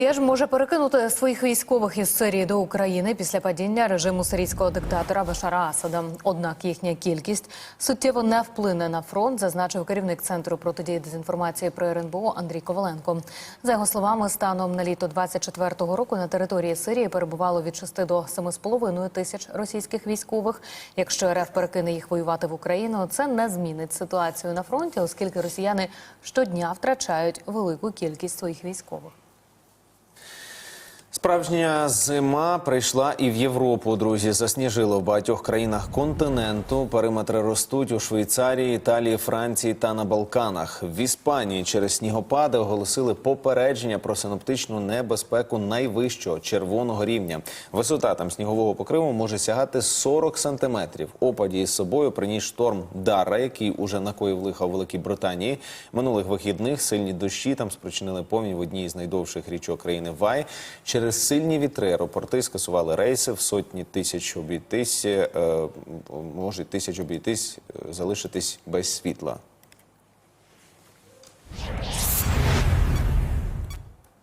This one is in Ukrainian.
Росія ж може перекинути своїх військових із Сирії до України після падіння режиму сирійського диктатора Башара Асада. Однак їхня кількість суттєво не вплине на фронт, зазначив керівник центру протидії дезінформації при РНБО Андрій Коваленко. За його словами, станом на літо 24-го року на території Сирії перебувало від 6 до 7,5 тисяч російських військових. Якщо РФ перекине їх воювати в Україну, це не змінить ситуацію на фронті, оскільки росіяни щодня втрачають велику кількість своїх військових. Справжня зима прийшла і в Європу. Друзі, засніжило в багатьох країнах континенту. Периметри ростуть у Швейцарії, Італії, Франції та на Балканах. В Іспанії через снігопади оголосили попередження про синоптичну небезпеку найвищого червоного рівня. Висота там снігового покриву може сягати 40 сантиметрів. Опаді із собою приніс шторм Дара, який уже накоїв лиха у Великій Британії. Минулих вихідних сильні дощі там спричинили повінь в одній з найдовших річок країни Вай. Через сильні вітри аеропорти скасували рейси в сотні тисяч обійтись, можуть може тисяч обійтись, е, залишитись без світла.